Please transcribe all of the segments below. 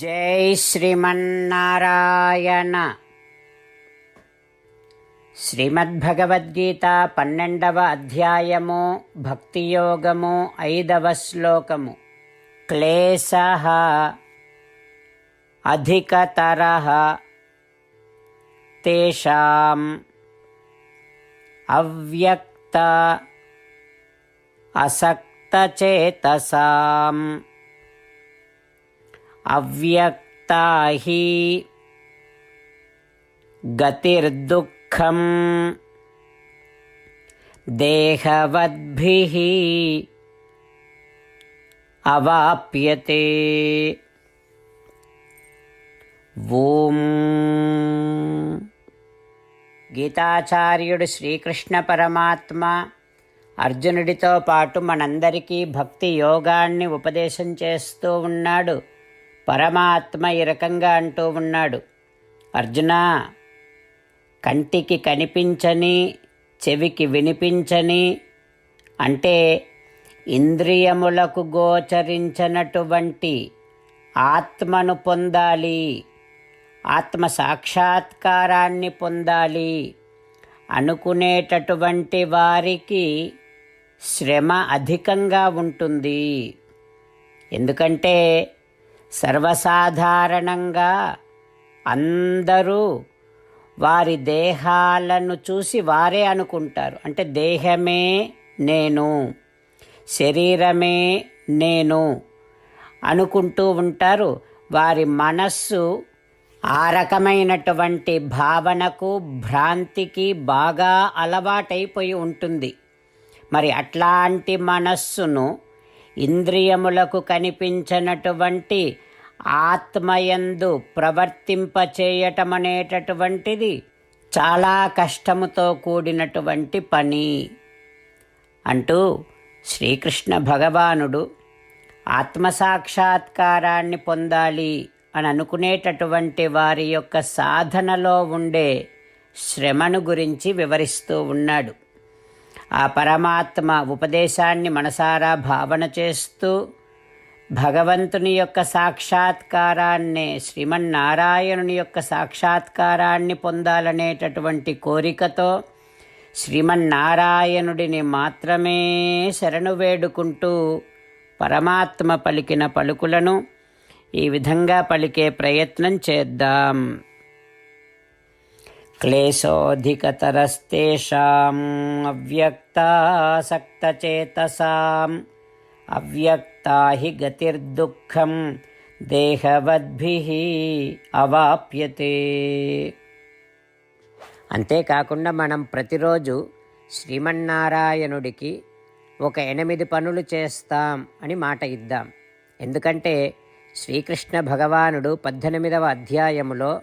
జై శ్రీమన్నారాయణ. శ్రీమద్భగవద్గీత పన్నెండవ అధ్యాయము భక్తియోగము ఐదవ శ్లోకము. క్లేశ అధికతర తేషాం అవ్యక్త అసక్తచేతసాం అవ్యక్తా హి గతిర్దుఃఖం దేహవద్భి అవాప్యతే. ఓం. గీతాచార్యుడు శ్రీకృష్ణ పరమాత్మ అర్జునుడితో పాటు మనందరికీ భక్తి యోగాన్ని ఉపదేశం చేస్తూ ఉన్నాడు. పరమాత్మ ఈ రకంగా అంటూ ఉన్నాడు. అర్జున కంటికి కనిపించని చెవికి వినిపించని అంటే ఇంద్రియములకు గోచరించనటువంటి ఆత్మను పొందాలి ఆత్మ సాక్షాత్కారాన్ని పొందాలి అనుకునేటటువంటి వారికి శ్రమ అధికంగా ఉంటుంది. ఎందుకంటే సర్వసాధారణంగా అందరూ వారి దేహాలను చూసి వారే అనుకుంటారు. అంటే దేహమే నేను శరీరమే నేను అనుకుంటూ ఉంటారు. వారి మనస్సు ఆ రకమైనటువంటి భావనకు భ్రాంతికి బాగా అలవాటైపోయి ఉంటుంది. మరి అట్లాంటి మనస్సును ఇంద్రియములకు కనిపించనటువంటి ఆత్మయందు ప్రవర్తింపచేయటమనేటటువంటిది చాలా కష్టముతో కూడినటువంటి పని. అంటూ శ్రీకృష్ణ భగవానుడు ఆత్మసాక్షాత్కారాన్ని పొందాలి అని అనుకునేటటువంటి వారి యొక్క సాధనలో ఉండే శ్రమను గురించి వివరిస్తూ ఉన్నాడు. ఆ పరమాత్మ ఉపదేశాన్ని మనసారా భావన చేస్తూ భగవంతుని యొక్క సాక్షాత్కారాన్ని శ్రీమన్నారాయణుని యొక్క సాక్షాత్కారాన్ని పొందాలనేటటువంటి కోరికతో శ్రీమన్నారాయణుడిని మాత్రమే శరణు వేడుకుంటూ పరమాత్మ పలికిన పలుకులను ఈ విధంగా పలికే ప్రయత్నం చేద్దాం. క్లేశోధికతరస్తేషాం అవ్యక్తాసక్తచేతసాం అవ్యక్తా హి గతిర్దుఃఖం దేహవద్భిః అవాప్యతే అంతేకాకుండా మనం ప్రతిరోజు శ్రీమన్నారాయణుడికి ఒక ఎనిమిది పనులు చేస్తాం అని మాట ఇద్దాం. ఎందుకంటే శ్రీకృష్ణ భగవానుడు పద్దెనిమిదవ అధ్యాయములో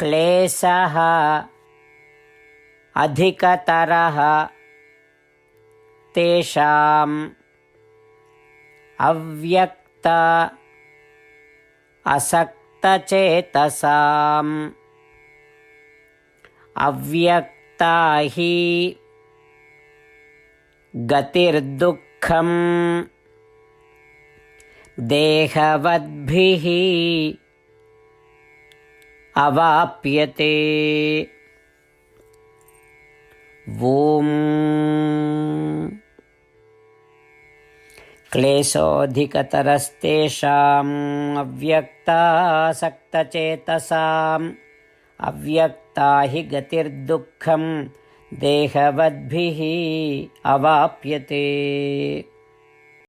క్లేశ అధికతర తేషాం అవ్యక్త అసక్తచేతసాం అవ్యక్తా హి గతిర్దుఃఖం దేహవద్భిः अवाप्यते। ॐ क्लेशोऽधिकतरस्तेषाम् अव्यक्तासक्तचेतसाम्। अव्यक्ता हि गतिर्दुःखं देहवद्भिः अवाप्यते।